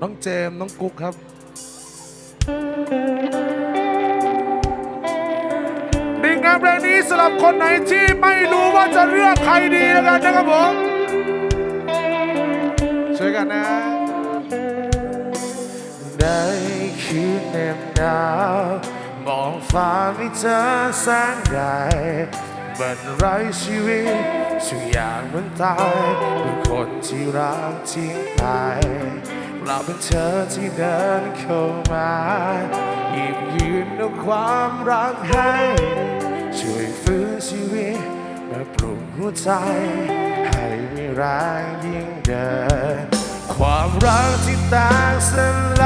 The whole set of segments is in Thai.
น้องเจมส์น้องกุ๊กครับ ดีงามเพลงนี้สำหรับคนไหนที่ไม่รู้ว่าจะเลือกใครดีแล้วกันนะครับผมช่วยกันนะ ได้คืนแนมหนาวมองฟ้าไม่เจอแสงใดบันไรชีวิตทุกอย่างมันตายเป็นคนที่รักทิ้งไป เราเป็นเธอที่เดินเข้ามาหยิบยืนเอาความรักให้ ช่วยฟื้นชีวิตมาปลุกหัวใจ ให้มีแรงยิ่งเดิน ความรักที่แตกสลาย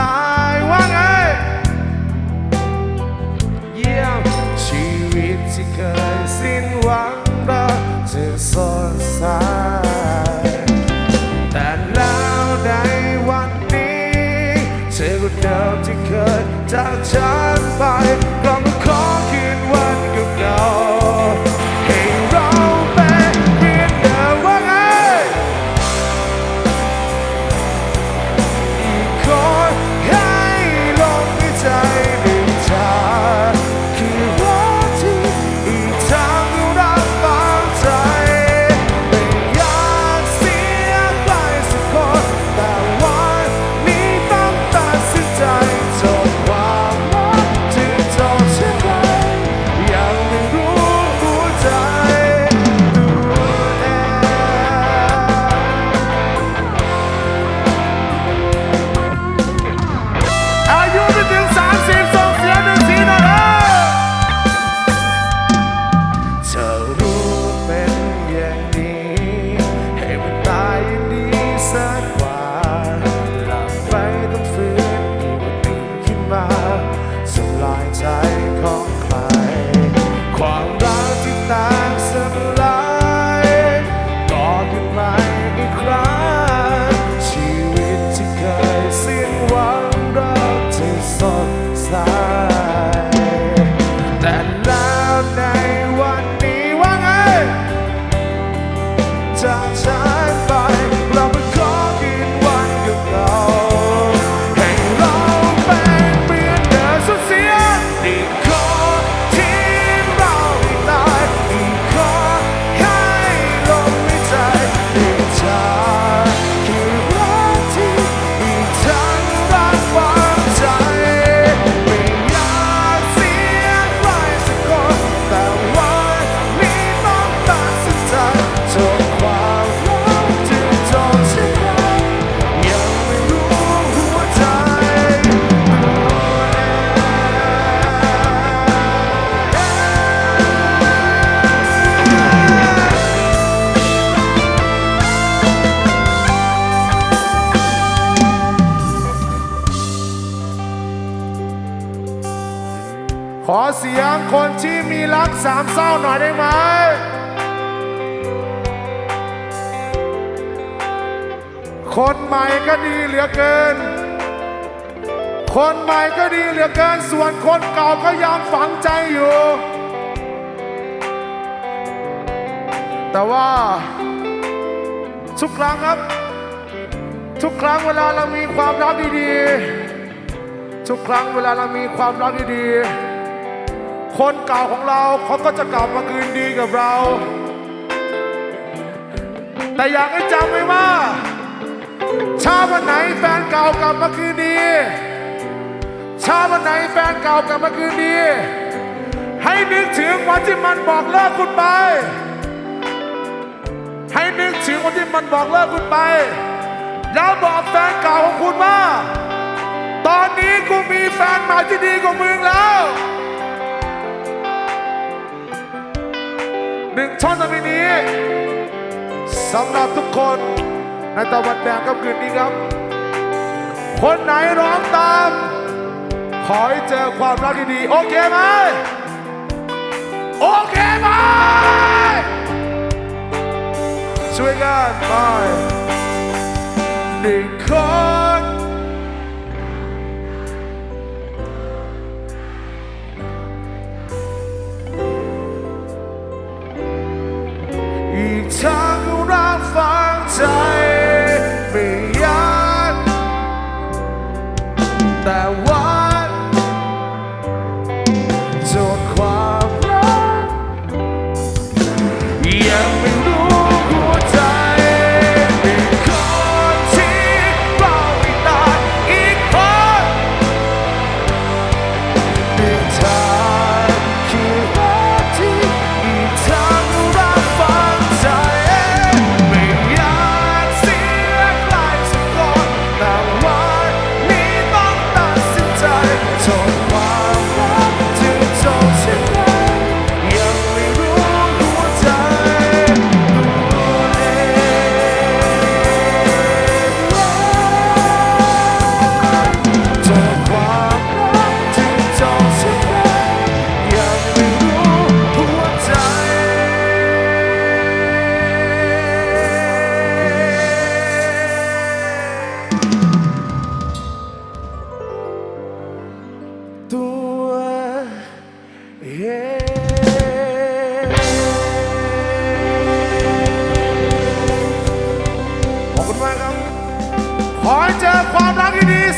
เธอคน เสียงคนที่มีรักสามเศร้าหน่อยได้ไหม คนใหม่ก็ดีเหลือเกิน คนใหม่ก็ดีเหลือเกิน ส่วนคนเก่าก็ยังฝังใจอยู่ แต่ว่าทุกครั้งครับ ทุกครั้งเวลาเรามีความรักดีๆ ทุกครั้งเวลาเรามีความรักดีๆ คนเก่าของเราเขาก็จะกลับมาคืนดีกับเรา แต่อยากให้จำไว้ว่าถ้าวันไหนแฟนเก่ากลับมาคืนดีถ้าวันไหนแฟนเก่ากลับมาคืนดี ให้นึกถึงวันที่มันบอกเลิกคุณไป ให้นึกถึงวันที่มันบอกเลิกคุณไป แล้วบอกแฟนเก่าของคุณว่า ตอนนี้กูมีแฟนใหม่ที่ดีกว่ามึงแล้ว สำหรับทุกคนในตะวันแดงกับคืนนี้ครับ คนไหนร้องตาม ขอให้เจอความรักดีๆ โอเคไหม โอเคไหม ช่วยกันไปหนึ่งคนอีกท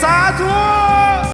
อง